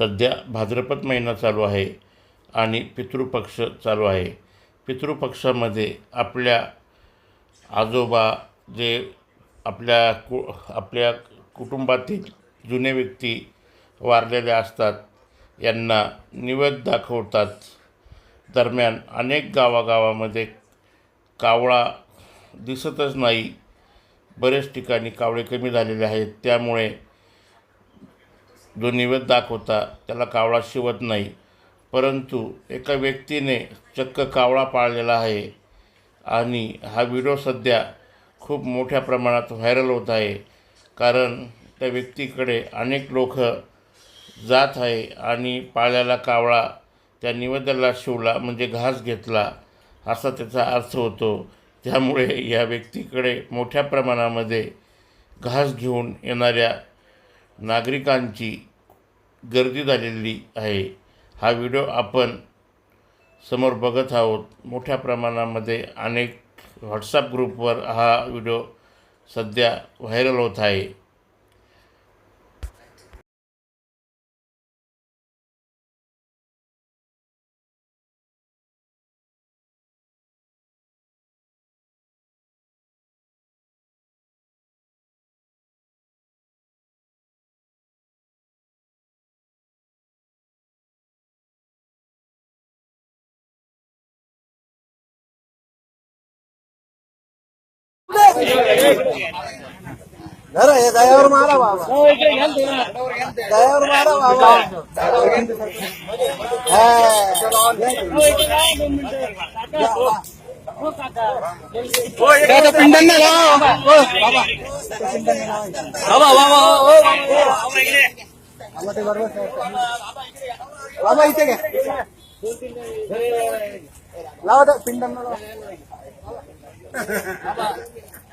सध्या भाद्रपद महिना चालू आहे आणि पितृपक्ष चालू आहे. पितृपक्षामध्ये आपल्या आजोबा जे आपल्या कु आपल्या कुटुंबातील जुने व्यक्ती वारलेले असतात यांना निवेद दाखवतात. दरम्यान अनेक गावागावामध्ये कावळा दिसतच नाही. बरेच ठिकाणी कावळे कमी झालेले आहेत. त्यामुळे जो निवेद दाखवता त्याला कावळा शिवत नाही. परंतु एका व्यक्तीने चक्क कावळा पाळलेला आहे आणि हा व्हिडिओ सध्या खूप मोठ्या प्रमाणात व्हायरल होत आहे. कारण त्या व्यक्तीकडे अनेक लोक जात आहे आणि पाळलेला कावळा त्या निवेद्याला शिवला म्हणजे घास घेतला असा त्याचा अर्थ होतो. त्यामुळे या व्यक्तीकडे मोठ्या प्रमाणामध्ये घास घेऊन येणाऱ्या नागरिकांची गर्दी झालेली आहे. हा व्हिडिओ आपण समोर बघत आहोत. मोठ्या प्रमाणामध्ये अनेक व्हॉट्सअप ग्रुपवर हा व्हिडिओ सध्या व्हायरल होत आहे. जरा हे दयावर मारा बाबा. दयावर मारा बाबा. पिंडांना लावा बाबा बाबा बाबा ओ, बाबा ते बरोबर बाबा इथे घ्या. लावा पिंडांना लावा.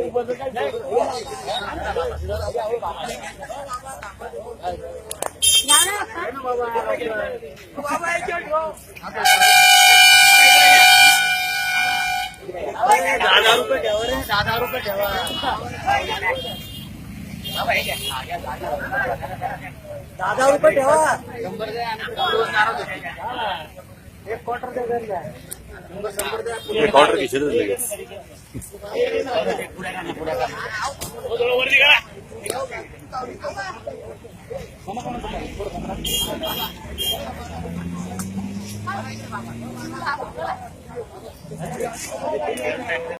दहा रुपये ठेवा. रे दहा रुपये ठेवा दहा रुपये ठेवा शंभर एक क्वार्टर दे द्या ऑर्डर घेशील लगेच